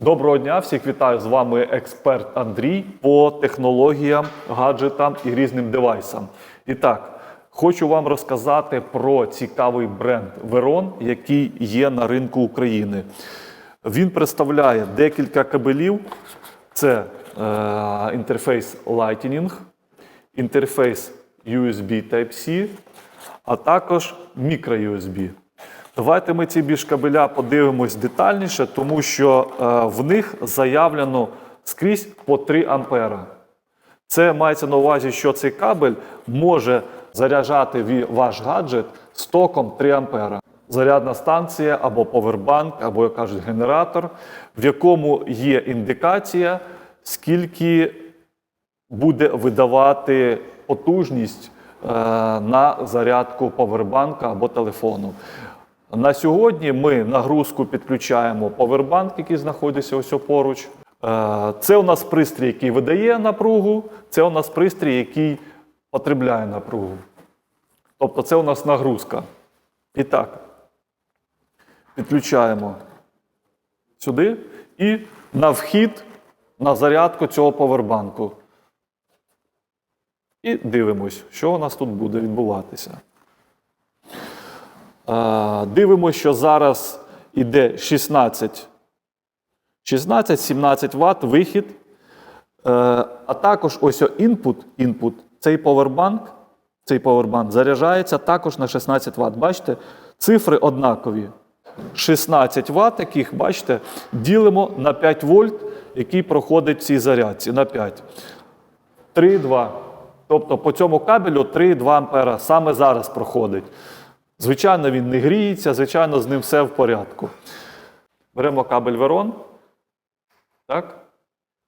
Доброго дня, всіх вітаю з вами експерт Андрій по технологіям, гаджетам і різним девайсам. І так, хочу вам розказати про цікавий бренд Veron, який є на ринку України. Він представляє декілька кабелів: це е, інтерфейс Lightning, інтерфейс USB Type-C, а також microUSB. Давайте ми ці більш кабеля подивимось детальніше, тому що е, в них заявлено скрізь по 3 ампера. Це мається на увазі, що цей кабель може заряджати ваш гаджет з током 3 ампера. Зарядна станція або повербанк, або як кажуть, генератор, в якому є індикація, скільки буде видавати потужність е, на зарядку повербанка або телефону. На сьогодні ми нагрузку підключаємо повербанк, який знаходиться ось поруч. Е, Це у нас пристрій, який видає напругу, це у нас пристрій, який потребляє напругу. Тобто це у нас нагрузка. І так, підключаємо сюди і на вхід на зарядку цього повербанку. І дивимось, що у нас тут буде відбуватися. Дивимося, що зараз 16, 16-17 Вт вихід. Е, А також ось інпут, інпут, цей повербанк, цей повербанк заряджається також на 16 Вт. Бачите, цифри однакові. 16 Вт, яких, бачите, ділимо на 5 вольт, який проходить в цій зарядці на 5. 3,2. Тобто по цьому кабелю 3,2 ампера саме зараз проходить. Звичайно, він не гріється, звичайно, з ним все в порядку. Беремо кабель Veron, так,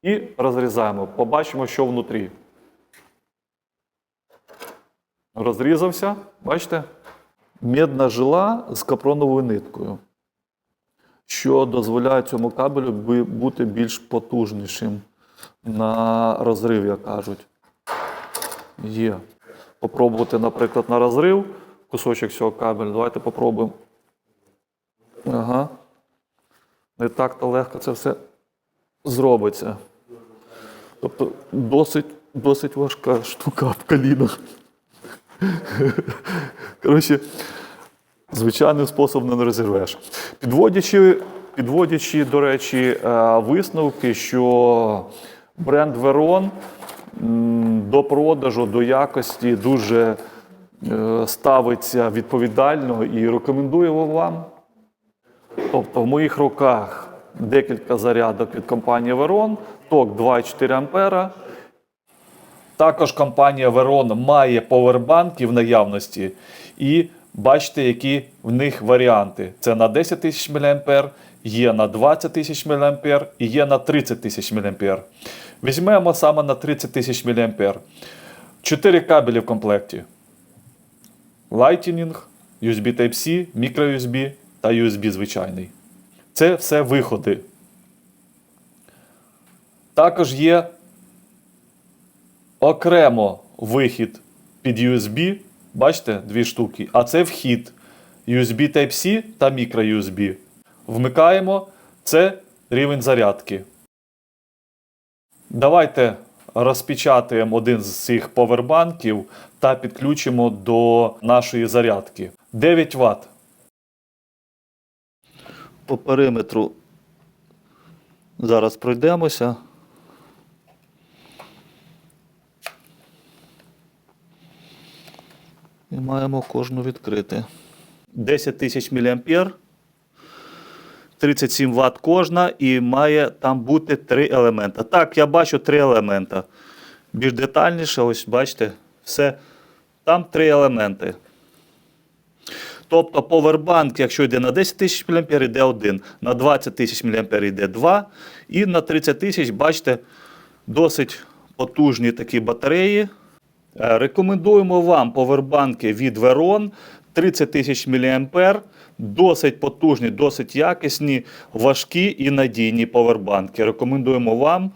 і розрізаємо. Побачимо, що внутрі. Розрізався, бачите? Медна жила з капроновою ниткою, що дозволяє цьому кабелю бути більш потужнішим на розрив, як кажуть. Є. Попробувати, наприклад, на розрив кусочок цього кабелю. Давайте попробуємо. Ага. Не так-то легко це все зробиться. Тобто досить, досить важка штука в колінах. Коротше, звичайним способом не розірвеш. Підводячи, підводячи, до речі, е, висновки, що бренд м, до продажу, до якості дуже ставиться відповідально і рекомендую його вам. Тобто в моїх руках декілька зарядок від компанії Veron, ток 2,4 ампера. Також компанія Veron має повербанки в наявності. І бачите, які в них варіанти. Це на 10 тисяч мА, є на 20 тисяч мА і є на 30 тисяч мА. Візьмемо саме на 30 тисяч мА. Чотири кабелі в комплекті. Lightning, USB Type-C, microUSB та USB звичайний. Це все виходи. Також є окремо вихід під USB. Бачите, дві штуки. А це вхід USB Type-C та microUSB. Вмикаємо. Це рівень зарядки. Давайте розпечатаємо один з цих повербанків та підключимо до нашої зарядки. 9 Вт. По периметру зараз пройдемося. І маємо кожну відкрити. 10 тисяч мА. 37 Вт кожна і має там бути три елемента. Так, я бачу три елемента. Більш детальніше, ось бачите, все. Там три елементи. Тобто повербанк, якщо йде на 10 тисяч мА, йде один, на 20 тисяч мА йде 2, і на 30 тисяч, бачите, досить потужні такі батареї. Е, Рекомендуємо вам повербанки від Veron 30 тисяч мА, досить потужні, досить якісні, важкі і надійні повербанки. Рекомендуємо вам